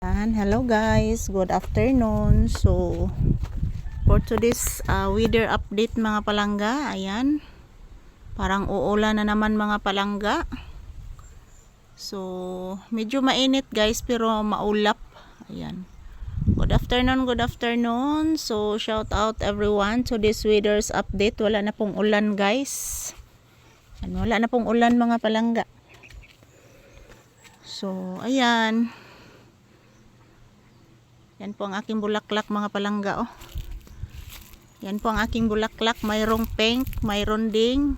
Yan, hello guys, good afternoon. So, for today's uh, weather update mga palangga, ayan. Parang uulan na naman mga palangga. So, medyo mainit guys pero maulap. Ayan. Good afternoon, good afternoon. So, shout out everyone to this weather's update. Wala na pong ulan guys. Ayan, wala na pong ulan mga palangga. So, ayan. Yan po ang aking bulaklak mga palangga oh. Yan po ang aking bulaklak. Mayroong pink, mayroon ding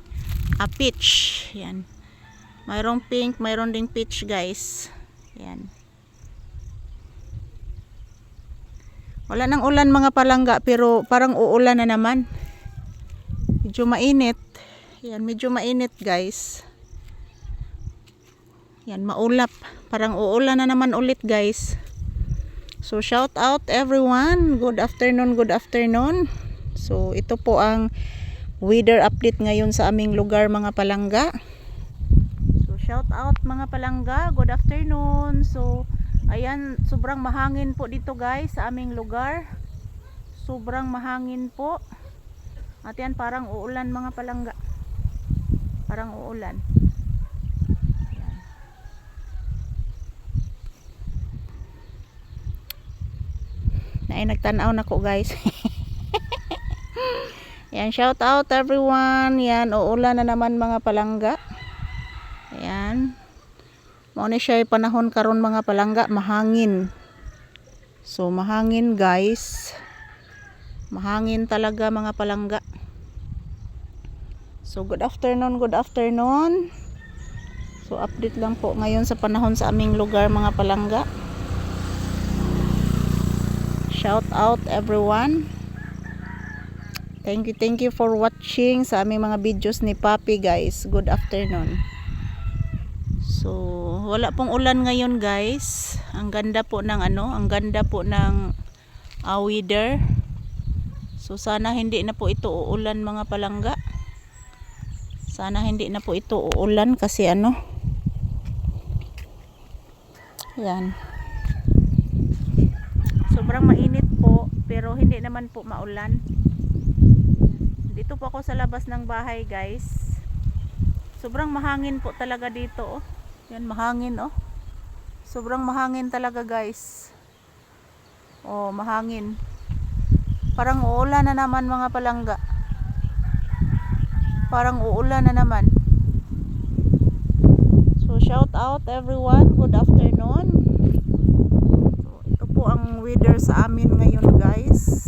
ah, peach. Yan. Mayroong pink, mayroon ding peach guys. Yan. Wala nang ulan mga palangga pero parang uulan na naman. Medyo mainit. Yan, medyo mainit guys. Yan, maulap. Parang uulan na naman ulit guys. So shout out everyone. Good afternoon, good afternoon. So ito po ang weather update ngayon sa aming lugar mga palangga. So shout out mga palangga. Good afternoon. So ayan, sobrang mahangin po dito guys sa aming lugar. Sobrang mahangin po. At yan parang uulan mga palangga. Parang uulan. Ay nagtanaw na ko guys. Yan shout out everyone. Yan uulan na naman mga palangga. Yan. Mo ni siya panahon karon mga palangga. Mahangin. So mahangin guys. Mahangin talaga mga palangga. So good afternoon good afternoon. So update lang po ngayon sa panahon sa aming lugar mga palangga Shout out everyone. Thank you, thank you for watching sa aming mga videos ni Papi guys. Good afternoon. So, wala pong ulan ngayon guys. Ang ganda po ng ano, ang ganda po ng uh, weather. So, sana hindi na po ito uulan mga palangga. Sana hindi na po ito uulan kasi ano. Yan sobrang mainit po pero hindi naman po maulan. Dito po ako sa labas ng bahay guys. Sobrang mahangin po talaga dito oh. yan mahangin oh. Sobrang mahangin talaga guys. Oh mahangin. Parang uulan na naman mga palangga. Parang uulan na naman. So shout out everyone. Good afternoon weather sa amin ngayon guys.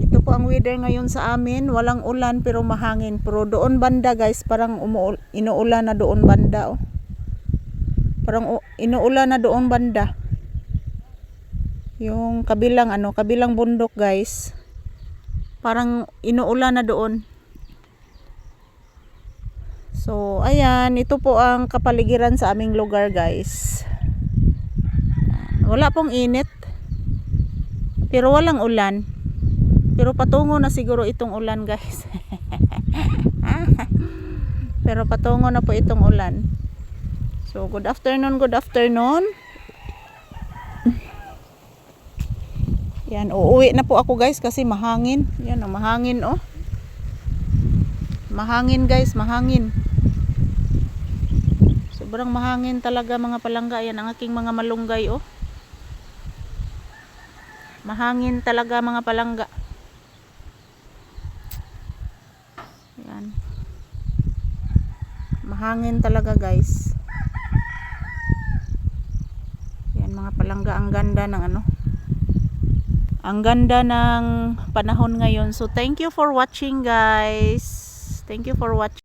Ito po ang weather ngayon sa amin. Walang ulan pero mahangin. Pero doon banda guys parang inuulan na doon banda oh. parang inuulan na doon banda. Yung kabilang ano kabilang bundok guys. Parang inuulan na doon. So, ayan, ito po ang kapaligiran sa aming lugar, guys. Wala pong init. Pero walang ulan. Pero patungo na siguro itong ulan, guys. Pero patungo na po itong ulan. So, good afternoon, good afternoon. Yan, uuwi na po ako, guys, kasi mahangin. Yan, oh, mahangin, oh. Mahangin, guys, mahangin. Sobrang mahangin talaga mga palangga. Yan ang aking mga malunggay oh. Mahangin talaga mga palangga. Yan. Mahangin talaga guys. Yan mga palangga. Ang ganda ng ano. Ang ganda ng panahon ngayon. So thank you for watching guys. Thank you for watching.